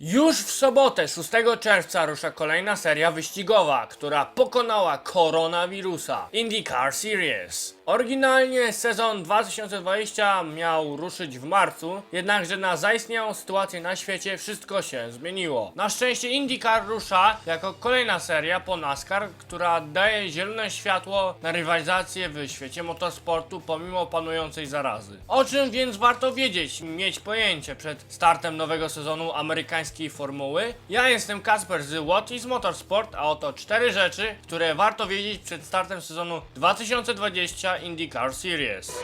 Już w sobotę, 6 czerwca, rusza kolejna seria wyścigowa, która pokonała koronawirusa IndyCar Series. Oryginalnie sezon 2020 miał ruszyć w marcu, jednakże na zaistniałą sytuację na świecie wszystko się zmieniło. Na szczęście IndyCar rusza jako kolejna seria po NASCAR, która daje zielone światło na rywalizację w świecie motorsportu pomimo panującej zarazy. O czym więc warto wiedzieć, mieć pojęcie przed startem nowego sezonu amerykańskiej formuły? Ja jestem Kasper z What is Motorsport, a oto cztery rzeczy, które warto wiedzieć przed startem sezonu 2020 IndyCar Series.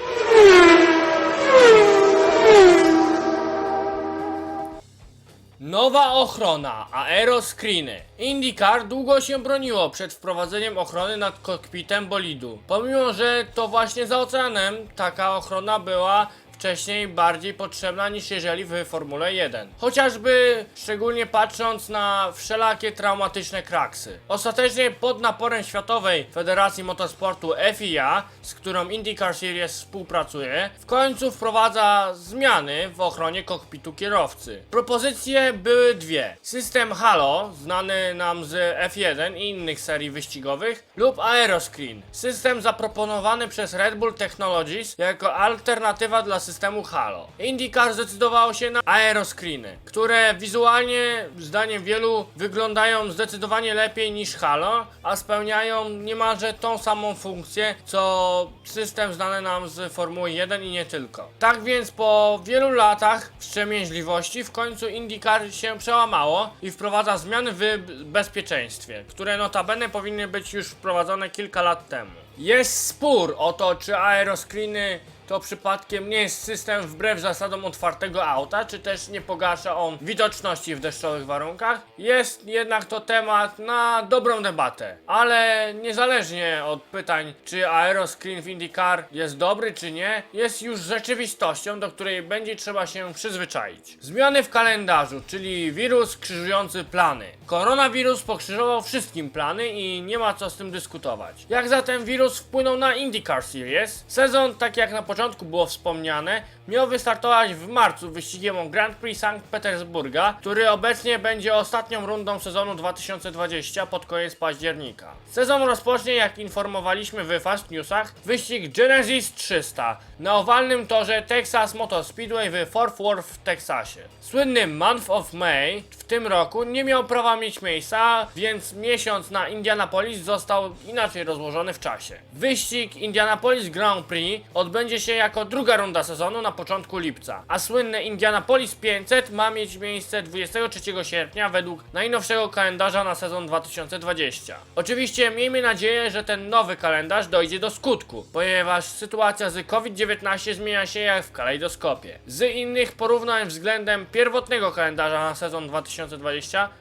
Nowa ochrona, aeroscreeny. IndyCar długo się broniło przed wprowadzeniem ochrony nad kokpitem bolidu. Pomimo, że to właśnie za oceanem taka ochrona była wcześniej bardziej potrzebna niż jeżeli w Formule 1. Chociażby szczególnie patrząc na wszelakie traumatyczne kraksy. Ostatecznie pod naporem Światowej Federacji Motorsportu FIA, z którą IndyCar Series współpracuje, w końcu wprowadza zmiany w ochronie kokpitu kierowcy. Propozycje były dwie. System Halo, znany nam z F1 i innych serii wyścigowych, lub Aeroscreen. System zaproponowany przez Red Bull Technologies jako alternatywa dla systemu Halo. IndyCar zdecydowało się na Aeroscreeny, które wizualnie, zdaniem wielu, wyglądają zdecydowanie lepiej niż Halo, a spełniają niemalże tą samą funkcję, co system znany nam z Formuły 1 i nie tylko. Tak więc po wielu latach wstrzemięźliwości w końcu IndyCar się przełamało i wprowadza zmiany w bezpieczeństwie, które notabene powinny być już wprowadzone kilka lat temu. Jest spór o to, czy aeroscreeny to przypadkiem nie jest system wbrew zasadom otwartego auta, czy też nie pogarsza on widoczności w deszczowych warunkach. Jest jednak to temat na dobrą debatę, ale niezależnie od pytań, czy aeroscreen w IndyCar jest dobry, czy nie, jest już rzeczywistością, do której będzie trzeba się przyzwyczaić. Zmiany w kalendarzu, czyli wirus krzyżujący plany. Koronawirus pokrzyżował wszystkim plany i nie ma co z tym dyskutować. Jak zatem wirus wpłynął na IndyCar Series? Sezon, tak jak na początku było wspomniane, miał wystartować w marcu wyścigiem o Grand Prix Sankt Petersburga, który obecnie będzie ostatnią rundą sezonu 2020 pod koniec października. Sezon rozpocznie, jak informowaliśmy w Fast Newsach, wyścig Genesis 300 na owalnym torze Texas Motor Speedway w Fort Worth w Teksasie. Słynny Month of May tym roku nie miał prawa mieć miejsca, więc miesiąc na Indianapolis został inaczej rozłożony w czasie. Wyścig Indianapolis Grand Prix odbędzie się jako druga runda sezonu na początku lipca, a słynne Indianapolis 500 ma mieć miejsce 23 sierpnia według najnowszego kalendarza na sezon 2020. Oczywiście miejmy nadzieję, że ten nowy kalendarz dojdzie do skutku, ponieważ sytuacja z COVID-19 zmienia się jak w kalejdoskopie. Z innych porównań względem pierwotnego kalendarza na sezon 2020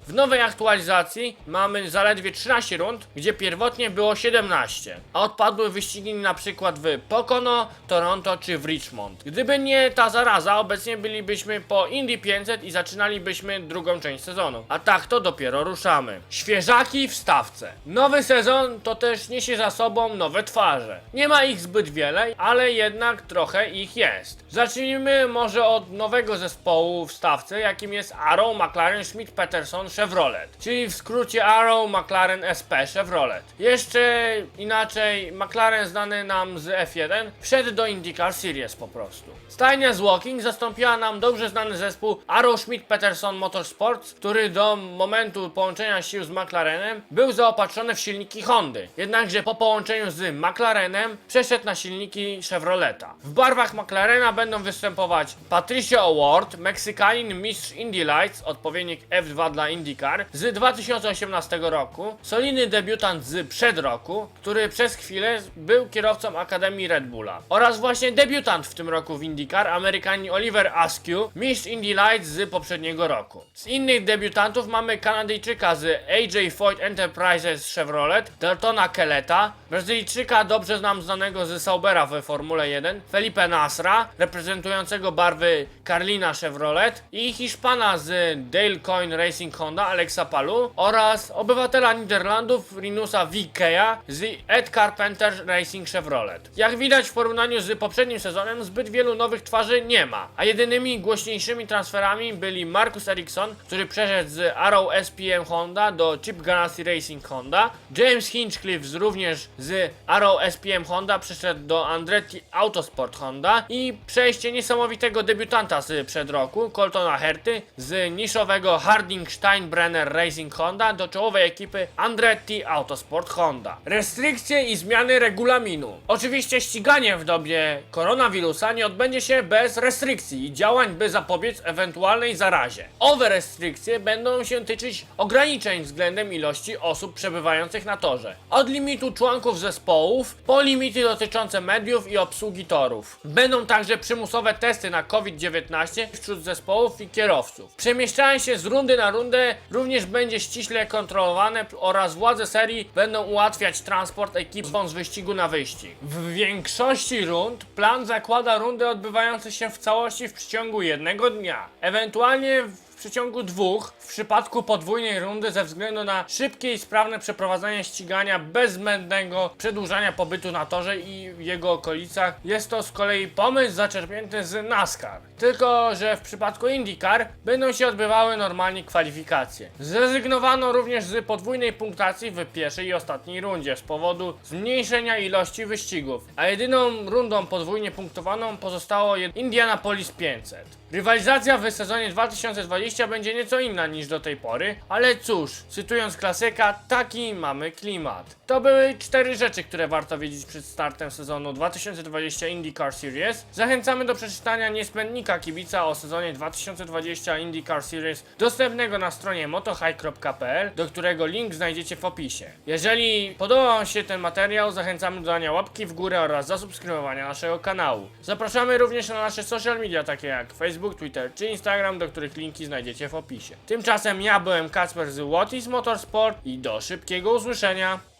w nowej aktualizacji mamy zaledwie 13 rund, gdzie pierwotnie było 17, a odpadły wyścigi na przykład w Pocono, Toronto czy w Richmond. Gdyby nie ta zaraza, obecnie bylibyśmy po Indy 500 i zaczynalibyśmy drugą część sezonu. A tak to dopiero ruszamy. Świeżaki w stawce. Nowy sezon to też niesie za sobą nowe twarze. Nie ma ich zbyt wiele, ale jednak trochę ich jest. Zacznijmy może od nowego zespołu w stawce, jakim jest Arrow McLaren Schmidt Peterson Chevrolet, czyli w skrócie Arrow McLaren SP Chevrolet. Jeszcze inaczej McLaren znany nam z F1 wszedł do IndyCar Series po prostu. Stajnia z Walking zastąpiła nam dobrze znany zespół Arrow Schmidt Peterson Motorsports, który do momentu połączenia sił z McLarenem był zaopatrzony w silniki Hondy. Jednakże po połączeniu z McLarenem przeszedł na silniki Chevroleta. W barwach McLarena będą występować Patricio Award, Meksykanin mistrz Indy Lights, odpowiednik F2 dla IndyCar z 2018 roku, solidny debiutant z przed roku, który przez chwilę był kierowcą Akademii Red Bulla oraz właśnie debiutant w tym roku w IndyCar, Amerykanin Oliver Askew, mistrz Indy Lights z poprzedniego roku. Z innych debiutantów mamy Kanadyjczyka z AJ Foyt Enterprises Chevrolet, Daltona Kelleta, Brazylijczyka dobrze nam znanego z Saubera w Formule 1, Felipe Nasra, reprezentującego barwy Carlina Chevrolet i Hiszpana z Dale Coin Racing Honda Alexa Palu oraz obywatela Niderlandów Rinusa Vikeya z Ed Carpenter Racing Chevrolet. Jak widać w porównaniu z poprzednim sezonem zbyt wielu nowych twarzy nie ma, a jedynymi głośniejszymi transferami byli Marcus Ericsson, który przeszedł z Arrow SPM Honda do Chip Ganassi Racing Honda, James Hinchcliffe również z Arrow SPM Honda przeszedł do Andretti Autosport Honda i przejście niesamowitego debiutanta z przed roku, Coltona Herty z niszowego Harding Steinbrenner Racing Honda do czołowej ekipy Andretti Autosport Honda. Restrykcje i zmiany regulaminu. Oczywiście ściganie w dobie koronawirusa nie odbędzie się bez restrykcji i działań, by zapobiec ewentualnej zarazie. Owe restrykcje będą się tyczyć ograniczeń względem ilości osób przebywających na torze. Od limitu członków zespołów po limity dotyczące mediów i obsługi torów. Będą także przymusowe testy na COVID-19 wśród zespołów i kierowców. Przemieszczanie się z rundy na rundę również będzie ściśle kontrolowane oraz władze serii będą ułatwiać transport ekipom z wyścigu na wyścig. W większości rund plan zakłada rundy odbywające się w całości w przeciągu jednego dnia, ewentualnie w przeciągu dwóch, w przypadku podwójnej rundy ze względu na szybkie i sprawne przeprowadzanie ścigania bez zbędnego przedłużania pobytu na torze i jego okolicach. Jest to z kolei pomysł zaczerpnięty z NASCAR. Tylko, że w przypadku IndyCar będą się odbywały normalnie kwalifikacje. Zrezygnowano również z podwójnej punktacji w pierwszej i ostatniej rundzie z powodu zmniejszenia ilości wyścigów, a jedyną rundą podwójnie punktowaną pozostało Indianapolis 500. Rywalizacja w sezonie 2020 będzie nieco inna niż do tej pory, ale cóż, cytując klasyka, taki mamy klimat. To były cztery rzeczy, które warto wiedzieć przed startem sezonu 2020 IndyCar Series. Zachęcamy do przeczytania niespędnika kibica o sezonie 2020 IndyCar Series dostępnego na stronie motohigh.pl, do którego link znajdziecie w opisie. Jeżeli podobał Wam się ten materiał, zachęcamy do dania łapki w górę oraz zasubskrybowania naszego kanału. Zapraszamy również na nasze social media takie jak Facebook, Twitter czy Instagram, do których linki znajdziecie w opisie. Tymczasem ja byłem Kacper z What Motorsport i do szybkiego usłyszenia.